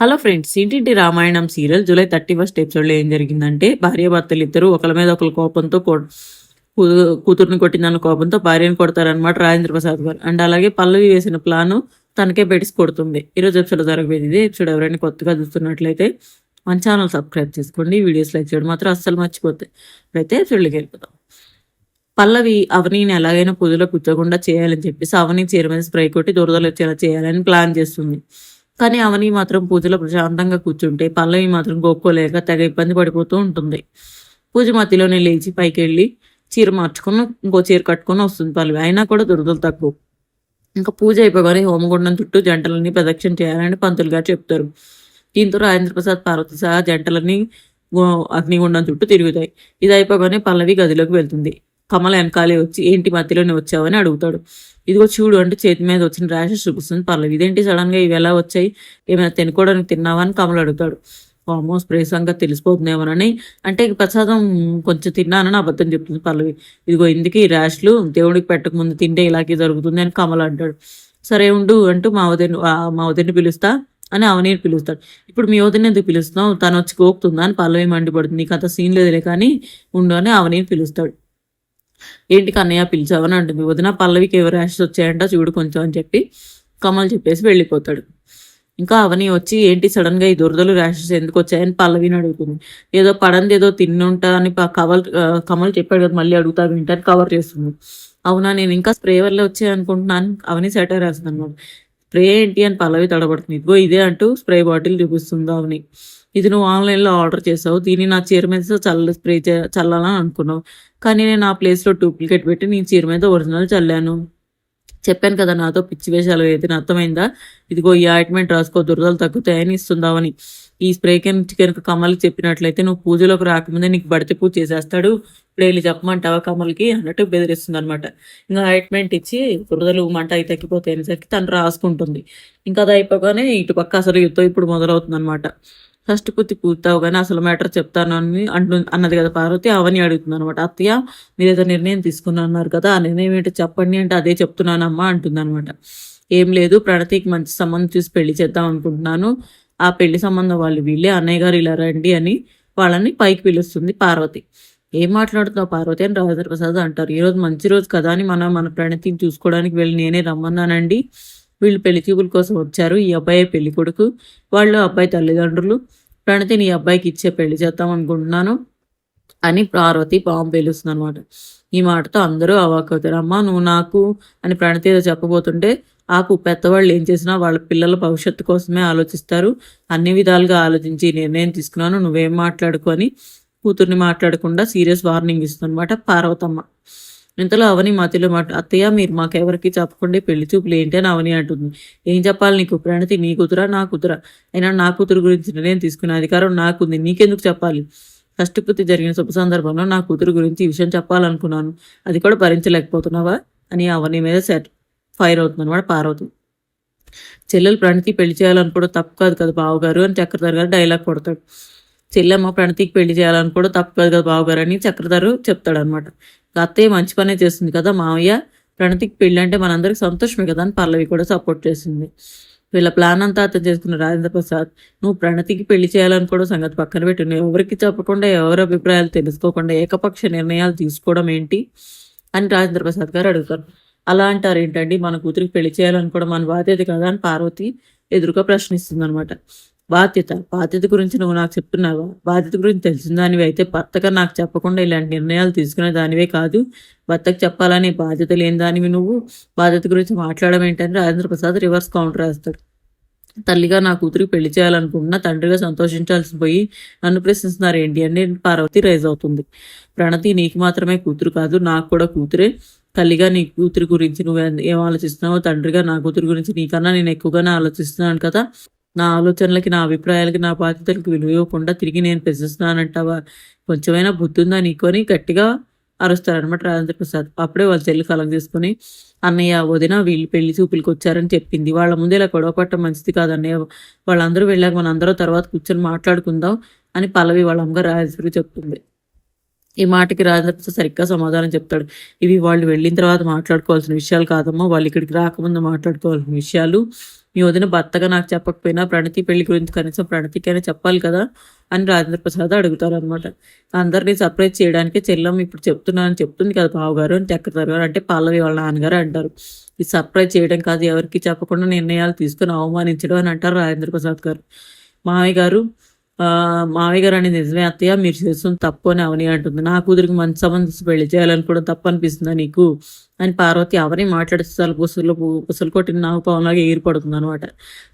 Hello friends Intinti Ramayanam serial July thirty first ఎపిసోడ్లో ఏం జరిగిందంటే భార్యాభర్తలు ఇద్దరు ఒకరి మీద ఒకళ్ళ కోపంతో కూతుర్ని కొట్టిందన్న కోపంతో భార్యను కొడతారనమాట రాజేంద్ర ప్రసాద్ గారు. అండ్ అలాగే పల్లవి వేసిన ప్లాను తనకే పెట్టి కొడుతుంది. ఈరోజు ఎపిసోడ్ జరగబోయేది ఇది. ఎపిసోడ్ ఎవరైనా కొత్తగా చూస్తున్నట్లయితే మన ఛానల్ సబ్స్క్రైబ్ చేసుకోండి. వీడియోస్ లైక్ చేయడం మాత్రం అస్సలు మర్చిపోతే అయితే ఎపిసోడ్కి వెళ్ళిపోతాం పల్లవి అవనీని ఎలాగైనా పూజలో కూర్చోకుండా చేయాలని చెప్పేసి అవని చీర మీద స్ప్రే కొట్టి దురదలు వచ్చేలా చేయాలని ప్లాన్ చేస్తుంది. కానీ అవని మాత్రం పూజలో ప్రశాంతంగా కూర్చుంటే పల్లవి మాత్రం గోక్కోలేక తెగ ఇబ్బంది పడిపోతూ ఉంటుంది. పూజ మధ్యలోనే లేచి పైకి వెళ్ళి చీర మార్చుకుని ఇంకో చీర కట్టుకొని వస్తుంది పల్లవి. అయినా కూడా దురదలు తక్కువ. ఇంకా పూజ అయిపోగానే హోమగుండం చుట్టూ జంటలని ప్రదక్షిణ చేయాలని పంతులు గారు చెప్తారు. దీంతో రాజేంద్ర ప్రసాద్ పార్వతి సహా జంటలని అగ్నిగుండం చుట్టూ తిరుగుతాయి. ఇది అయిపోగానే పల్లవి గదిలోకి వెళ్తుంది. కమల వెనకాలే వచ్చి ఏంటి మధ్యలోనే వచ్చావని అడుగుతాడు. ఇదిగో చూడు అంటే చేతి మీద వచ్చిన ర్యాషెస్ చూపిస్తుంది పర్లేదు. ఇదేంటి సడన్గా ఇవి ఎలా వచ్చాయి? ఏమైనా తినుకోవడానికి తిన్నావా? అని కమల అడుగుతాడు. ఆమో స్ప్రే సంగతి తెలిసిపోతుందేమోనని. అంటే ప్రసాదం కొంచెం తిన్నానని అబద్ధం చెప్తుంది పల్లవి ఇదిగో ఇందుకు ఈ ర్యాష్లు దేవుడికి పెట్టక ముందు తింటే ఇలాగే జరుగుతుంది అని కమల అంటాడు. సరే ఉండు అంటూ మా వదిన ఆ, మా వదిన పిలుస్తా అని అవనీని పిలుస్తాడు. ఇప్పుడు మీ వదిన ఎందుకు పిలుస్తున్నావు? తను వచ్చి కోకుతుందా అని పల్లవి మండిపడుతుంది. నీకు అంత సీన్ లేదులే కానీ ఉండు అని అవనీని పిలుస్తాడు. ఏంటి కన్నయ్య పిలిచావని అంటుంది. వదిన పల్లవికి ఎవరు ర్యాషెస్ వచ్చాయంట చూడు కొంచెం అని చెప్పి కమల్ చెప్పేసి వెళ్ళిపోతాడు. ఇంకా అవని వచ్చి ఏంటి సడన్గా ఈ దురదలు ర్యాషెస్ ఎందుకు వచ్చాయని పల్లవిని అడుగుతుంది. ఏదో పడంది ఏదో తిన్నుంటా అని కవల్ కమల్ చెప్పాడు కదా మళ్ళీ అడుగుతా వింటాను కవర్ చేస్తుంది. అవునా నేను ఇంకా స్ప్రే వల్ల వచ్చాయి అనుకుంటున్నాను అవని సెటర్ వేస్తుంది అనమాట స్ప్రే ఏంటి అని పల్లవి తడబడుతుంది. ఇదిగో ఇదే అంటూ స్ప్రే బాటిల్ చూపిస్తుంది అవని. ఇది నువ్వు ఆన్లైన్లో ఆర్డర్ చేసావు. దీన్ని నా చీర మీద చల్ల స్ప్రే చే చల్లాలని అనుకున్నావు. కానీ నేను ఆ ప్లేస్లో డూప్లికేట్ పెట్టి నేను చీర మీద ఒరిజినల్ చల్లాను. చెప్పాను కదా నాతో పిచ్చి వేషాలు ఏదైనా అర్థమైందా? ఇదిగో ఈ ఆయింట్మెంట్ రాసుకో దురదలు తగ్గుతాయని ఇస్తుందావని ఈ స్ప్రే కింద కనుక కమల్కి చెప్పినట్లయితే నువ్వు పూజలోకి రాకముందే నీకు బడితే పూజ చేసేస్తాడు. ఇప్పుడు వెళ్ళి చెప్పమంటావా కమల్కి? అన్నట్టు బెదిరిస్తుంది అనమాట ఇంకా ఆయింట్మెంట్ ఇచ్చి బురదలు మంట అవి తగ్గిపోతే అనేసరికి తను రాసుకుంటుంది. ఇంకా అది అయిపోగానే ఇటు పక్క అసలు యుద్ధం ఇప్పుడు మొదలవుతుంది అనమాట ఫస్ట్ పుత్తి కానీ అసలు మ్యాటర్ చెప్తాను అని అంటు అన్నది కదా పార్వతి అవని అడుగుతుంది అనమాట అత్తయ్య మీరు ఏదో నిర్ణయం తీసుకున్నారు అన్నారు కదా ఆ నిర్ణయం ఏంటో చెప్పండి అంటే అదే చెప్తున్నానమ్మా అంటుంది అనమాట ఏం లేదు ప్రణతికి మంచి సంబంధం చూసి పెళ్ళి చేద్దాం అనుకుంటున్నాను. ఆ పెళ్ళి సంబంధం వాళ్ళు వీళ్ళే అన్నయ్య గారు ఇలా రండి అని వాళ్ళని పైకి పిలుస్తుంది పార్వతి. ఏం మాట్లాడుతున్నావు పార్వతి అని రాజేంద్ర ప్రసాద్ అంటారు ఈరోజు మంచి రోజు కదా అని మనం మన ప్రణతిని చూసుకోవడానికి వెళ్ళి నేనే రమ్మన్నానండి. వీళ్ళు పెళ్ళి చూపుల కోసం వచ్చారు. ఈ అబ్బాయి పెళ్ళి కొడుకు. వాళ్ళు అబ్బాయి తల్లిదండ్రులు. ప్రణతిని ఈ అబ్బాయికి ఇచ్చే పెళ్ళి చేద్దాం అనుకుంటున్నాను అని పార్వతి పాము పేలుస్తుంది అనమాట ఈ మాటతో అందరూ అవాక్ అవుతారు అమ్మ నువ్వు నాకు అని ప్రణతి ఏదో చెప్పబోతుంటే ఆకు పెద్దవాళ్ళు ఏం చేసినా వాళ్ళ పిల్లల భవిష్యత్తు కోసమే ఆలోచిస్తారు. అన్ని విధాలుగా ఆలోచించి నిర్ణయం తీసుకున్నాను. నువ్వేం మాట్లాడుకొని కూతుర్ని మాట్లాడకుండా సీరియస్ వార్నింగ్ ఇస్తుందన్నమాట పార్వతమ్మ. ఇంతలో అవని మతిలో మాట అత్తయ్య మీరు మాకెవరికి చెప్పకుండా పెళ్ళి చూపులు ఏంటి? అని అవని అంటుంది. ఏం చెప్పాలి నీకు? ప్రణతి నీ కూతురా నా కూతురా? అయినా నా కూతురు గురించి నిర్ణయం తీసుకునే అధికారం నాకుంది. నీకెందుకు చెప్పాలి? కష్టపతి జరిగిన శుభ సందర్భంలో నా కూతురు గురించి ఈ విషయం చెప్పాలనుకున్నాను. అది కూడా భరించలేకపోతున్నావా? అని అవని మీద సెట్ ఫైర్ అవుతుంది అనమాట పారవుతుంది. చెల్లెలు ప్రణతికి పెళ్ళి చేయాలనుకోవడం తప్పు కాదు కదా బావగారు అని చక్రధర్ గారు డైలాగ్ కొడతాడు. చెల్లెమ్మ ప్రణతికి పెళ్ళి చేయాలనుకోవడం తప్పు కాదు కదా బావగారు అని చక్రధర్ చెప్తాడు అనమాట అత్తయ్య మంచి పనే చేస్తుంది కదా మావయ్య ప్రణతికి పెళ్ళి అంటే మనందరికి సంతోషమే కదా అని పల్లవి కూడా సపోర్ట్ చేసింది. వీళ్ళ ప్లాన్ అంతా అర్థం చేసుకున్న రాజేంద్ర ప్రసాద్ నువ్వు ప్రణతికి పెళ్ళి చేయాలనుకోవడం సంగతి పక్కన పెట్టి నువ్వు ఎవరికి చెప్పకుండా ఎవరి అభిప్రాయాలు తెలుసుకోకుండా ఏకపక్ష నిర్ణయాలు తీసుకోవడం ఏంటి? అని రాజేంద్ర ప్రసాద్ గారు అడుగుతారు. అలా అంటారు ఏంటండి మన కూతురికి పెళ్ళి చేయాలనుకోవడం మన బాధ్యత కదా అని పార్వతి ఎదురుగా ప్రశ్నిస్తుంది అనమాట బాధ్యత? బాధ్యత గురించి నువ్వు నాకు చెప్తున్నావా? బాధ్యత గురించి తెలిసిన దానివి అయితే భర్తగా నాకు చెప్పకుండా ఇలాంటి నిర్ణయాలు తీసుకునే దానివే కాదు. భర్తకు చెప్పాలనే బాధ్యత లేని దానివి నువ్వు. బాధ్యత గురించి మాట్లాడడం ఏంటని రాజేంద్ర ప్రసాద్ రివర్స్ కౌంటర్ వేస్తాడు. తల్లిగా నా కూతురికి పెళ్ళి చేయాలనుకుంటున్నా తండ్రిగా సంతోషించాల్సి పోయి నన్ను ప్రశ్నిస్తున్నారు ఏంటి అని పార్వతి రైజ్ అవుతుంది. ప్రణతి నీకు మాత్రమే కూతురు కాదు నాకు కూడా కూతురే. తల్లిగా నీ కూతురు గురించి నువ్వు ఏం- ఆలోచిస్తున్నావో తండ్రిగా నా కూతురు గురించి నీకన్నా నేను ఎక్కువగానే ఆలోచిస్తున్నాను కదా. నా ఆలోచనలకి నా అభిప్రాయాలకి నా బాధ్యతలకు విలువ ఇవ్వకుండా తిరిగి నేను ప్రశ్నిస్తున్నానంటావా? కొంచెమైనా బుద్ధుందా నీకు అని గట్టిగా అరుస్తారనమాట రాజేంద్ర ప్రసాద్. అప్పుడే వాళ్ళ చెల్లి కలం తీసుకుని అన్నయ్య వదిన వీళ్ళు పెళ్ళి చూపులకు వచ్చారని చెప్పింది. వాళ్ళ ముందు ఇలా గొడవ పట్టడం మంచిది కాదు అన్నయ్య. వాళ్ళందరూ వెళ్ళాక మన అందరూ తర్వాత కూర్చొని మాట్లాడుకుందాం అని పల్లవి వాళ్ళ అమ్మగారు రాజేశ్వరి చెప్తుంది. ఈ మాటకి రాజేంద్ర సరిగ్గా సమాధానం చెప్తాడు. ఇవి వాళ్ళు వెళ్ళిన తర్వాత మాట్లాడుకోవాల్సిన విషయాలు కాదమ్మా. వాళ్ళు ఇక్కడికి రాకముందు మాట్లాడుకోవాల్సిన విషయాలు. మీ వదిన భర్తగా నాకు చెప్పకపోయినా ప్రణతి పెళ్ళి గురించి కనీసం ప్రణతికైనా చెప్పాలి కదా అని రాజేంద్ర ప్రసాద్ అడుగుతారు అనమాట అందరినీ సర్ప్రైజ్ చేయడానికి చెల్లెమ్మ ఇప్పుడు చెప్తున్నానని చెప్తుంది కదా బావగారు అని చక్రధర్ గారు అంటే పల్లవి వాళ్ళ నాన్నగారు అంటారు. ఇది సర్ప్రైజ్ చేయడం కాదు ఎవరికి చెప్పకుండా నిర్ణయాలు తీసుకుని అవమానించడం అని అంటారు రాజేంద్ర ప్రసాద్ గారు. మామయ్య గారు మావయ్య గారు అనేది నిజమే అత్తయ్య మీరు చేస్తుంది తప్పు అని అవని అంటుంది. నా కూతురికి మంచి సంబంధించి పెళ్ళి చేయాలనుకోవడం తప్పు అనిపిస్తుందా నీకు? అని పార్వతి అవని మాట్లాడిస్తారు పుసులు పుసులు కొట్టిన నాకు పవన్లాగా ఏర్పడుతుంది అనమాట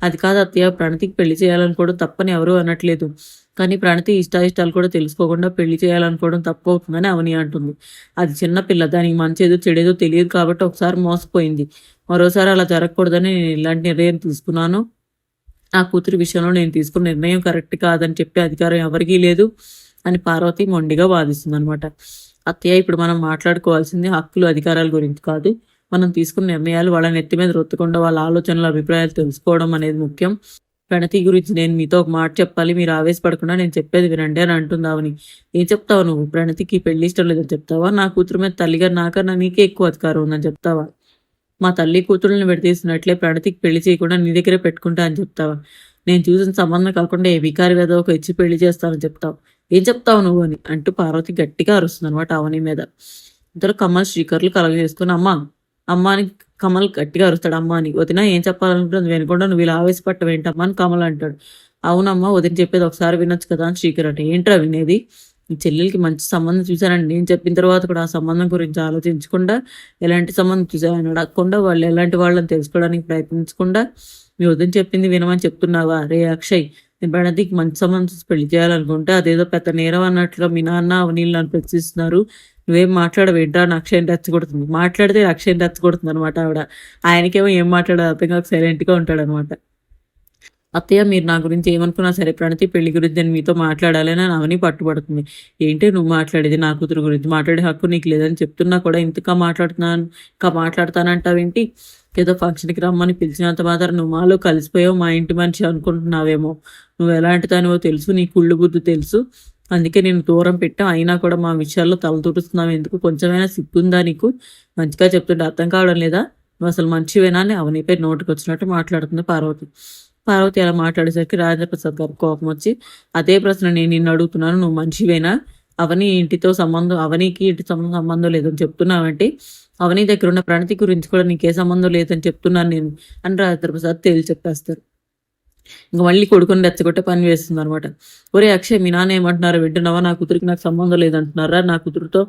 అది కాదు అత్తయ్య ప్రణతికి పెళ్ళి చేయాలనుకోవడం తప్పని ఎవరూ అనట్లేదు. కానీ ప్రణతి ఇష్టాయిష్టాలు కూడా తెలుసుకోకుండా పెళ్ళి చేయాలనుకోవడం తప్పు అవుతుందని అవని అంటుంది. అది చిన్న పిల్ల దానికి మంచేదో చెడేదో తెలియదు కాబట్టి ఒకసారి మోసపోయింది. మరోసారి అలా జరగకూడదని నేను ఇలాంటి నిర్ణయం తీసుకున్నాను. నా కూతురు విషయంలో నేను తీసుకున్న నిర్ణయం కరెక్ట్ కాదని చెప్పే అధికారం ఎవరికీ లేదు అని పార్వతి మొండిగా వాదిస్తుంది అనమాట అత్తయ్య ఇప్పుడు మనం మాట్లాడుకోవాల్సింది హక్కులు అధికారాల గురించి కాదు. మనం తీసుకున్న నిర్ణయాలు వాళ్ళ నెత్తి మీద రొత్తకుండా వాళ్ళ ఆలోచనలు అభిప్రాయాలు తెలుసుకోవడం అనేది ముఖ్యం. ప్రణతి గురించి నేను మీతో ఒక మాట చెప్పాలి. మీరు ఆవేశపడకుండా నేను చెప్పేది వినండి అని అంటుందావని ఏం చెప్తావు నువ్వు? ప్రణతికి పెళ్ళి ఇష్టం లేదని చెప్తావా? నా కూతురు మీద తల్లిగా నాకన్నా నీకే ఎక్కువ అధికారం ఉందని చెప్తావా? మా తల్లి కూతుర్ని విడదీసినట్లే ప్రణతికి పెళ్ళి చేయకుండా నీ దగ్గరే పెట్టుకుంటా అని చెప్తావా? నేను చూసిన సంబంధం కాకుండా ఏ వికారి వేద ఒక ఇచ్చి పెళ్ళి చేస్తానని చెప్తావు. ఏం చెప్తావు నువ్వు అని అంటూ పార్వతి గట్టిగా అరుస్తుంది అనమాట అవని మీద. ఇద్దరు కమల్ శ్రీకర్లు కలగజేసుకుని అమ్మ అమ్మ అని కమల్ గట్టిగా అరుస్తాడు. అమ్మ అని వదిన ఏం చెప్పాలనుకుంటుంది వినకుండా నువ్వు ఇలా ఆవేశపట్టవేంటమ్మా అని కమల్ అంటాడు. అవునమ్మా వదిన చెప్పేది ఒకసారి వినొచ్చు కదా అని శ్రీకర్ అంటే ఏంట్రా వినేది? చెల్లెలకి మంచి సంబంధం చూశానండి. నేను చెప్పిన తర్వాత కూడా ఆ సంబంధం గురించి ఆలోచించకుండా ఎలాంటి సంబంధం చూసారని అడగకుండా వాళ్ళు ఎలాంటి వాళ్ళని తెలుసుకోవడానికి ప్రయత్నించకుండా మీ వదిన చెప్పింది వినమని చెప్తున్నావా? రే అక్షయ్ నేను బెడదికి మంచి సంబంధం చూసి పెళ్ళి చేయాలనుకుంటే అదేదో పెద్ద నేరం అన్నట్లుగా మీ నాన్న అవనీళ్ళు నన్ను ప్రశ్నిస్తున్నారు. నువ్వేం మాట్లాడవేంటా అని అక్షయం రెచ్చగొడుతుంది మాట్లాడితే అక్షయం రెచ్చగొడుతుంది అనమాట ఆవిడ. ఆయనకేమో ఏం మాట్లాడదు అర్థం కాక సైలెంట్గా ఉంటాడనమాట అత్తయ్య మీరు నా గురించి ఏమనుకున్నా సరే ప్రణతి పెళ్ళి గురించి నేను మీతో మాట్లాడాలని అవని పట్టుబడుతుంది. ఏంటి నువ్వు మాట్లాడేది నా కూతురు గురించి? మాట్లాడే హక్కు నీకు లేదని చెప్తున్నా కూడా ఇంతగా మాట్లాడుతున్నాను. ఇంకా మాట్లాడతానంటావేంటి? ఏదో ఫంక్షన్కి రమ్మని పిలిచినంత మాత్రం నువ్వు మాలో కలిసిపోయావు మా ఇంటి మనిషి అనుకుంటున్నావేమో. నువ్వు ఎలాంటి దానివో తెలుసు నీ కుళ్ళు బుద్ధి తెలుసు. అందుకే నేను దూరం పెట్టాం అయినా కూడా మా విషయాల్లో తలదూరుస్తున్నావు. ఎందుకు? కొంచెమైనా సిగ్గుందా నీకు? మంచిగా చెప్తుంటే అర్థం కావడం లేదా? నువ్వు అసలు మంచివేనా అని? అవనిపై నోటికి వచ్చినట్టు మాట్లాడుతుంది పార్వతి. పార్వతి అలా మాట్లాడేసరికి రాజేంద్ర గారు కోపం వచ్చి అదే ప్రశ్న నేను నిన్ను అడుగుతున్నాను నువ్వు మంచివేనా? అవని ఇంటితో సంబంధం అవనికి ఇంటి సంబంధం సంబంధం లేదని చెప్తున్నావంటే అవని దగ్గర ఉన్న ప్రణతి గురించి కూడా నీకే సంబంధం లేదని చెప్తున్నాను నేను అని రాజేంద్రప్రసాద్ తేల్చి చెప్పేస్తారు. ఇంకా మళ్ళీ కొడుకుని రెచ్చగొట్టే పని వేస్తుంది అనమాట. ఒరే అక్షయ్ మీ నాన్న ఏమంటున్నారు వింటున్నావా? నా కూతురికి నాకు సంబంధం లేదంటున్నారా? నా కూతురుతో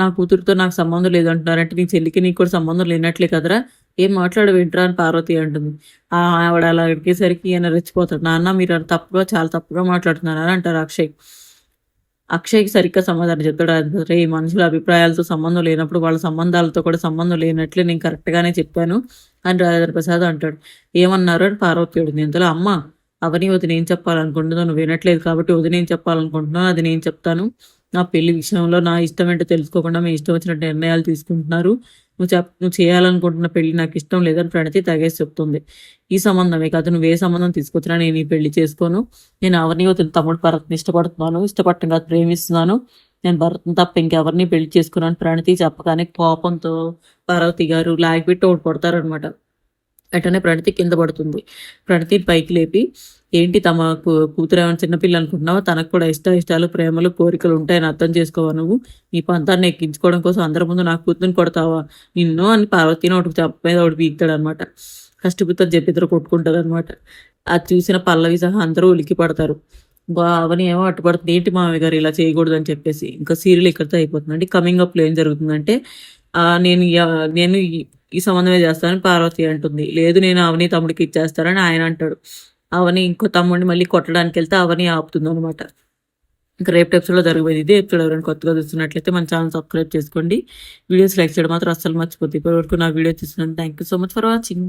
నా కూతురుతో నాకు సంబంధం లేదంటున్నారంటే నీ చెల్లికి నీకు కూడా సంబంధం లేనట్లే కదరా? ఏం మాట్లాడు వింటరా అని పార్వతి అంటుంది. ఆ ఆవిడ అలా అడిగేసరికి ఈయన రెచ్చిపోతాడు. నాన్న మీరు తప్పుగా చాలా తప్పుగా మాట్లాడుతున్నారు అని అంటారు అక్షయ్. అక్షయ్కి సరిగ్గా సమాధానం చెప్తాడు. రే ఈ మనుషుల అభిప్రాయాలతో సంబంధం లేనప్పుడు వాళ్ళ సంబంధాలతో కూడా సంబంధం లేనట్లే నేను కరెక్ట్గానే చెప్పాను అని రాజేంద్ర ప్రసాద్ అంటాడు. ఏమన్నారు? అని పార్వతి అడిగింది. ఇంతలో అమ్మ అవని వదిన ఏం చెప్పాలనుకుంటుందో నువ్వు వినట్లేదు కాబట్టి వదిన ఏం చెప్పాలనుకుంటున్నావు అది నేను చెప్తాను. నా పెళ్ళి విషయంలో నా ఇష్టం ఏంటో తెలుసుకోకుండా మీ ఇష్టం వచ్చినట్టు నిర్ణయాలు తీసుకుంటున్నారు. నువ్వు చెప్ నువ్వు చేయాలనుకుంటున్న పెళ్ళి నాకు ఇష్టం లేదని ప్రణతి తగేసి చెప్తుంది. ఈ సంబంధమే కాదు నువ్వు ఏ సంబంధం తీసుకొచ్చినా నేను ఈ పెళ్ళి చేసుకోను. నేను ఎవరిని తమ్ముడు భరత్ని ఇష్టపడుతున్నాను ఇష్టపడటం కాదు ప్రేమిస్తున్నాను. నేను భరత్ని తప్ప ఇంకెవరిని పెళ్ళి చేసుకున్నాను ప్రణతి చెప్పగానే కోపంతో పార్వతి గారు లాగిపెట్టి ఒకటి వెంటనే ప్రణతి కింద పడుతుంది. ప్రణతిని పైకి లేపి ఏంటి తమ కూతురు ఏమైనా చిన్నపిల్ల అనుకుంటున్నావా? తనకు కూడా ఇష్ట ఇష్టాలు ప్రేమలు కోరికలు ఉంటాయని అర్థం చేసుకోవా నువ్వు? నీ పంతాన్ని ఎక్కించుకోవడం కోసం అందరి ముందు నా కూతురుని కొడతావా? నిన్ను అని పార్వతీని ఒకటి చెప్ప మీద ఒకటి పీకుతాడు అనమాట కష్టపుతో చెప్పి కొట్టుకుంటుంది అనమాట అది చూసిన పల్లవి సహా అందరూ ఉలికి పడతారు. బావని ఏమో అట్టుపడుతుంది ఏంటి మామయ్య గారు ఇలా చేయకూడదు అని చెప్పేసి? ఇంకా సీరియల్ ఇక్కడితో అయిపోతుంది అంటే కమింగ్ అప్లో ఏం జరుగుతుందంటే నేను ఈ- నేను ఈ- సంబంధమే చేస్తానని పార్వతి అంటుంది. లేదు నేను అవని తమ్ముడికి ఇచ్చేస్తానని ఆయన అంటాడు. అవని ఇంకో తమ్ముడిని మళ్ళీ కొట్టడానికి వెళ్తే అవని ఆపుతుంది అనమాట ఇంకా రేపు ఎపిసోడ్లో జరగబోయేది ఇదే ఎపిసోడ్ ఎవరైనా కొత్తగా చూస్తున్నట్లయితే మన ఛానల్ సబ్స్క్రైబ్ చేసుకోండి. వీడియోస్ లైక్ చేయడం మాత్రం అస్సలు మర్చిపోతుంది ఇప్పటివరకు నా వీడియో చూస్తున్నాను thank you so much for watching